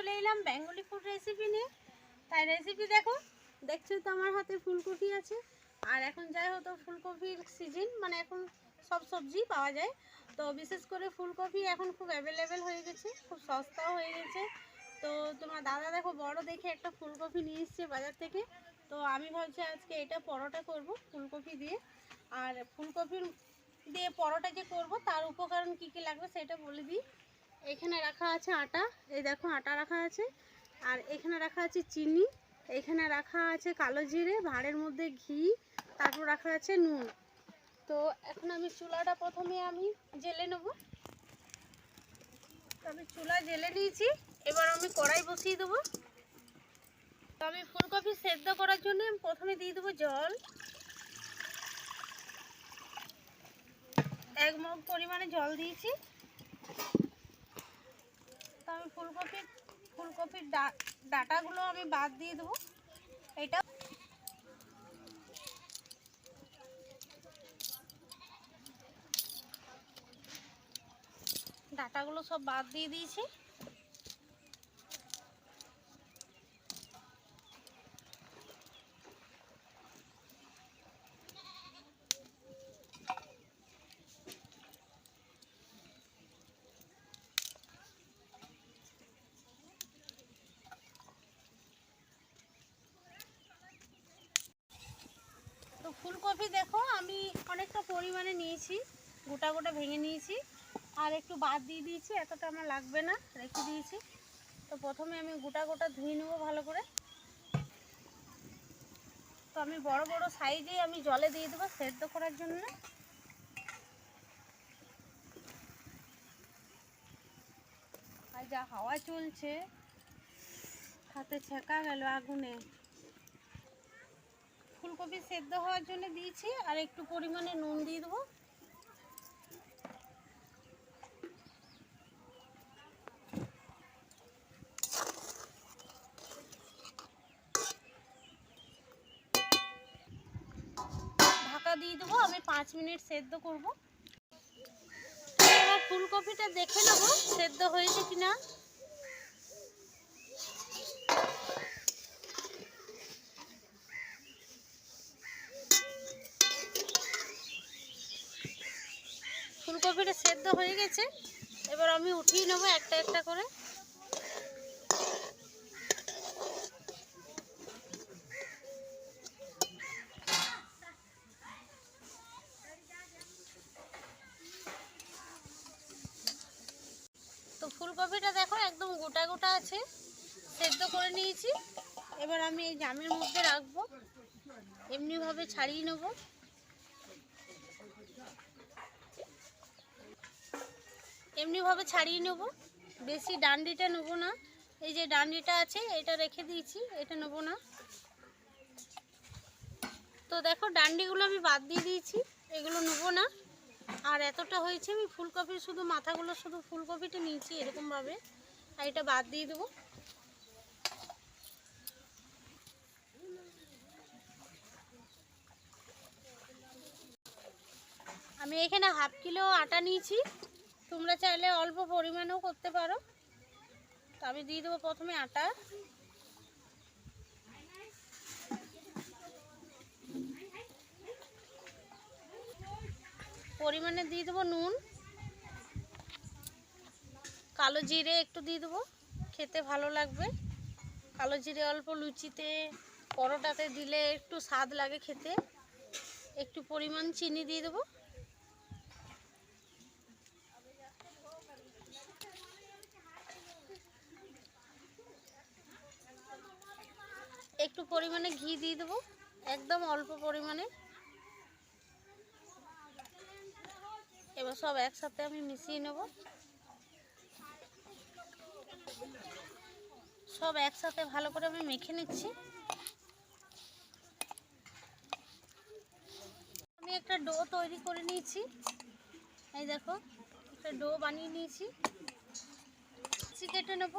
চলে এলাম Bengali food recipe নিয়ে। তাই রেসিপি দেখো, দেখছ তো আমার হাতে ফুলকপি আছে। আর এখন যাই হতো ফুলকপির সিজন মানে এখন সব সবজি পাওয়া যায়। তো বিশেষ করে ফুলকপি এখন খুব অ্যাভেলেবেল হয়ে গেছে, খুব সস্তাও হয়ে গেছে। তো তোমার দাদা দেখো, বড় দেখে একটা ফুলকপি নিয়ে এসছে বাজার থেকে। তো আমি ভাবছি আজকে এটা পরোটা করব, ফুলকপি দিয়ে। আর ফুলকপির দিয়ে পরোটা যে করব, তার উপকরণ কি কি লাগবে সেটা বলে দিই। এখানে রাখা আছে আটা, এই দেখো আটা রাখা আছে। আর এখানে রাখা আছে চিনি, এখানে রাখা আছে কালো জিরে, ভাঁড়ের মধ্যে ঘি, তারপর রাখা আছে নুন। তো এখন আমি চুলাটা প্রথমে আমি জেলে নেব। আমি চুলা জেলে নিয়েছি, এবার আমি কড়াই বসিয়ে দেবো। তো আমি ফুলকপি সেদ্ধ করার জন্য আমি প্রথমে দিয়ে দেবো জল। এক মগ পরিমাণে জল দিয়েছি তো আমি ফুলকপির ফুলকপির ডা- ডাঁটাগুলো আমি বাদ দিয়ে দেবো। এটা ডাটাগুলো সব বাদ দিয়ে দিয়েছি। ফুলকপি দেখো, আমি অনেকটা পরিমাণে নিয়েছি, গোটা গোটা ভেঙে নিয়েছি। আর একটু বাদ দিয়ে দিয়েছি, এতটা আমার লাগবে না, রেখে দিয়েছি। তো প্রথমে আমি গোটা গোটা ধুয়ে নেব ভালো করে। তো আমি বড় বড় সাইজে আমি জলে দিয়ে দেবো সেদ্ধ করার জন্য। আর যা হাওয়া চলছে, হাতে ছেঁকা গেল আগুনে। ফুলকপি সেদ্ধ হওয়ার জন্য দিয়েছি, আর একটু পরিমাণে নুন দিয়ে দেবো। ঢাকা দিয়ে দেবো, আমি পাঁচ মিনিট সেদ্ধ করব। এবার ফুলকপিটা দেখে নেব, সেদ্ধ হয়েছে কিনা। ফুলকপিটা সেদ্ধ হয়ে গেছে। এবার আমি উঠিয়ে নেব একটা একটা করে। তো ফুলকপিটা দেখো একদম গোটা গোটা আছে। সেদ্ধ করে নিয়েছি। এবার আমি এই জামের মধ্যে রাখব। এমনিভাবে ছাড়িয়ে নেব। এমনিভাবে ছাড়িয়ে নেব। বেশি ডান্ডিটা নেব না। এই যে ডান্ডিটা আছে, এটা রেখে দিয়েছি, এটা নেব না। তো দেখো, ডান্ডিগুলো আমি বাদ দিয়ে দিয়েছি, এগুলো নেব না। আর এতটা হয়েছে, আমি ফুলকপির শুধু, মাথাগুলো শুধু ফুলকপিটা নিয়েছি এরকমভাবে। আর এটা বাদ দিয়ে দেবো। আমি এখানে হাফ কিলো আটা নিয়েছি। তোমরা চাইলে অল্প পরিমাণেও করতে পারো। তো আমি দিয়ে দেবো প্রথমে আটা। পরিমাণে দিয়ে দেবো নুন। কালো জিরে একটু দিয়ে দেবো। খেতে ভালো লাগবে। কালো জিরে অল্প লুচিতে, পরোটাতে দিলে একটু স্বাদ লাগে খেতে। একটু পরিমাণ চিনি দিয়ে দেবো একটু পরিমাণে ঘি দিয়ে দেবো, একদম অল্প পরিমাণে। এবার সব একসাথে আমি মিশিয়ে নেব। সব একসাথে ভালো করে আমি মেখে নিচ্ছি। আমি একটা ডো তৈরি করে নিয়েছি। এই দেখো, একটা ডো বানিয়ে নিয়েছি। কেটে নেব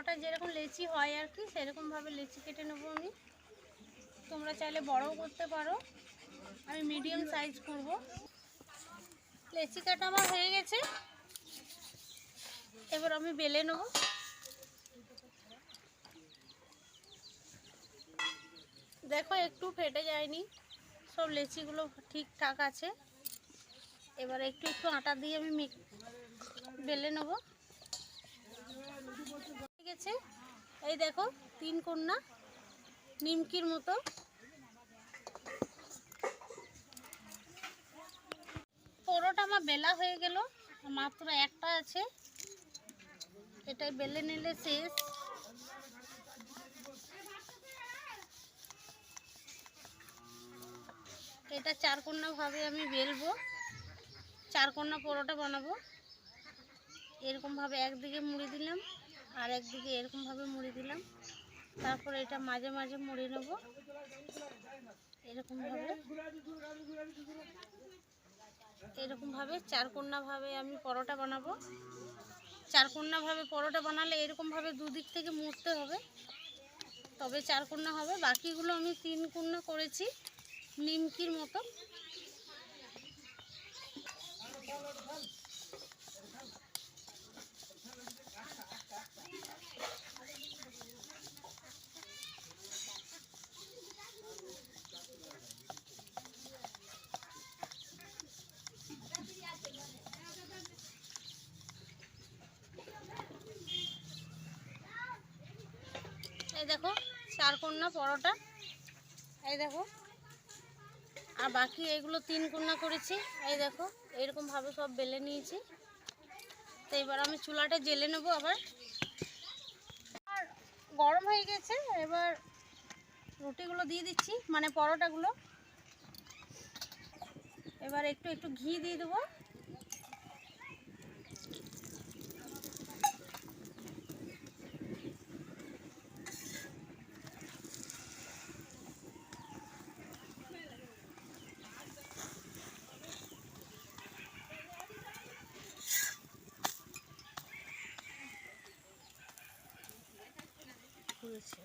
একটা যেরকম লেচি হয় আর কি, সেরকমভাবে লেচি কেটে নেব আমি। তোমরা চাইলে বড়ও করতে পারো। আমি মিডিয়াম সাইজ করব। লেচি কাটা আমার হয়ে গেছে। এবার আমি বেলে নেব। দেখো, একটু ফেটে যায়নি। সব লেচিগুলো ঠিকঠাক আছে। এবার একটু একটু আটা দিয়ে আমি বেলে নেব। গেছে এই দেখো, তিন কন্যা, নিমকির মতো। পরোটা আমার বেলা হয়ে গেল, মাত্র একটা আছে। এটাই বেলে নিলে শেষ। এটা চার কোনা ভাবে আমি বেলবো। চার কোনা পরোটা বানাবো। এরকম ভাবে একদিকে মুড়ি দিলাম। আর একদিকে এরকম ভাবে মুড়ি দিলাম। তারপর এটা মাঝে মাঝে মুড়ি নেব। এরকম ভাবে। এরকম ভাবে চার কোনা ভাবে আমি পরোটা বানাবো। চার কোনা ভাবে পরোটা বানালে এরকম ভাবে দুদিক থেকে মুড়তে হবে। তবে চার কোনা হবে। বাকিগুলো আমি তিন কোনা করেছি। নিমকির মতো। এই দেখো, চার কোনা পরোটা। এই দেখো। আর বাকি এইগুলো তিন কোনা করেছি। এই দেখো, এরকম ভাবে সব বেলে নিয়েছি। তো এবার আমি চুলাটা জেলে নেব আবার। আর গরম হয়ে গেছে, এবার রুটিগুলো দিয়ে দিচ্ছি মানে পরোটাগুলো। এবার একটু একটু ঘি দিয়ে দেবো। হয়েছে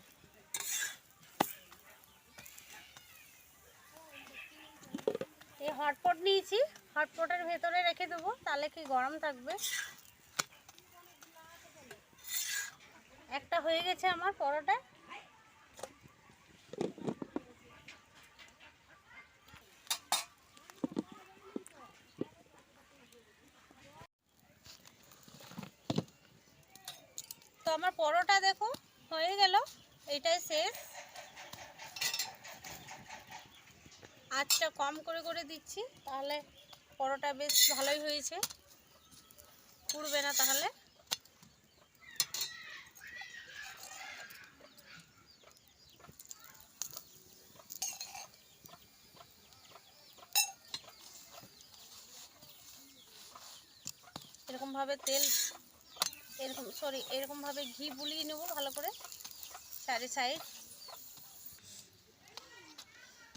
এই হটপট নিয়েছি, হটপটের ভেতরে রেখে দেবো, তাহলে কি গরম থাকবে? একটা হয়ে গেছে আমার পরোটা। তো আমার পরোটা দেখো হয়ে গেল, এটাই শেষ। আঁচটা কম করে করে দিচ্ছি, তাহলে পরোটা বেশ ভালোই হয়েছে। পুড়বে না তাহলে। এরকমভাবে তেল এরকম সরি এরকমভাবে ঘি বুলিয়ে নেব ভালো করে চারি সাইড।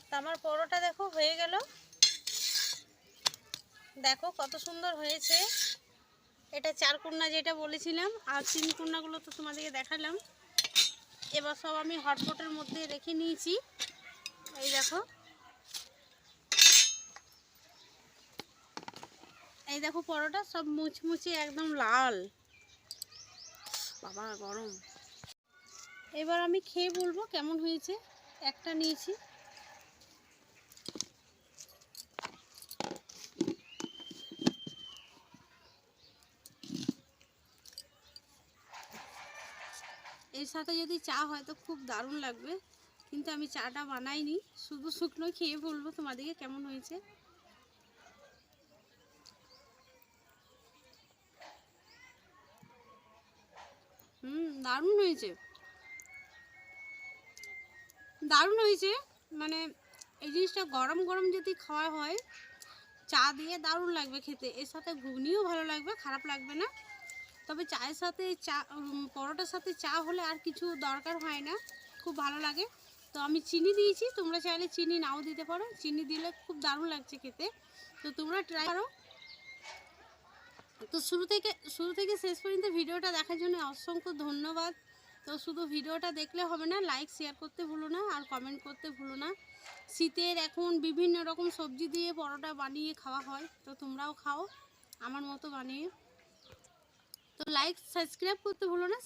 তা আমার পরোটা দেখো হয়ে গেল। দেখো কত সুন্দর হয়েছে। এটা চার কুন্না যেটা বলেছিলাম, আর তিন কুন্নাগুলো তো তোমাদেরকে দেখালাম। এবার সব আমি হটপটের মধ্যে রেখে নিয়েছি। এই দেখো। এই দেখো পরোটা সব মুচমুচে একদম লাল। বাবা, গরম। এবার আমি খেয়ে বলব কেমন হয়েছে। একটা নিয়েছি। এর সাথে যদি চা হয় তো খুব দারুণ লাগবে। কিন্তু আমি চাটা বানাইনি। শুধু শুকনো খেয়ে বলব তোমাদেরকে কেমন হয়েছে। হুম, দারুণ হয়েছে। দারুণ হয়েছে মানে এই জিনিসটা গরম গরম যদি খাওয়া হয়, চা দিয়ে দারুণ লাগবে খেতে। এর সাথে ঘুগনিও ভালো লাগবে, খারাপ লাগবে না। তবে চায়ের সাথে চা পরোটার সাথে চা হলে আর কিছু দরকার হয় না, খুব ভালো লাগে। তো আমি চিনি দিয়েছি, তোমরা চাইলে চিনি নাও দিতে পারো। চিনি দিলে খুব দারুণ লাগছে খেতে। তো তোমরা ট্রাই করো। তো শুরু থেকে শুরু থেকে শেষ পর্যন্ত ভিডিওটা দেখার জন্য অসংখ্য ধন্যবাদ। তো শুধু ভিডিওটা দেখলে হবে না লাইক শেয়ার করতে ভুলো না আর কমেন্ট করতে ভুলো না। শীতের এখন বিভিন্ন রকম সবজি দিয়ে পরোটা বানিয়ে খাওয়া হয়, তো তোমরাও খাও, আমার মতো বানিয়ে। তো লাইক সাবস্ক্রাইব করতে ভুলো না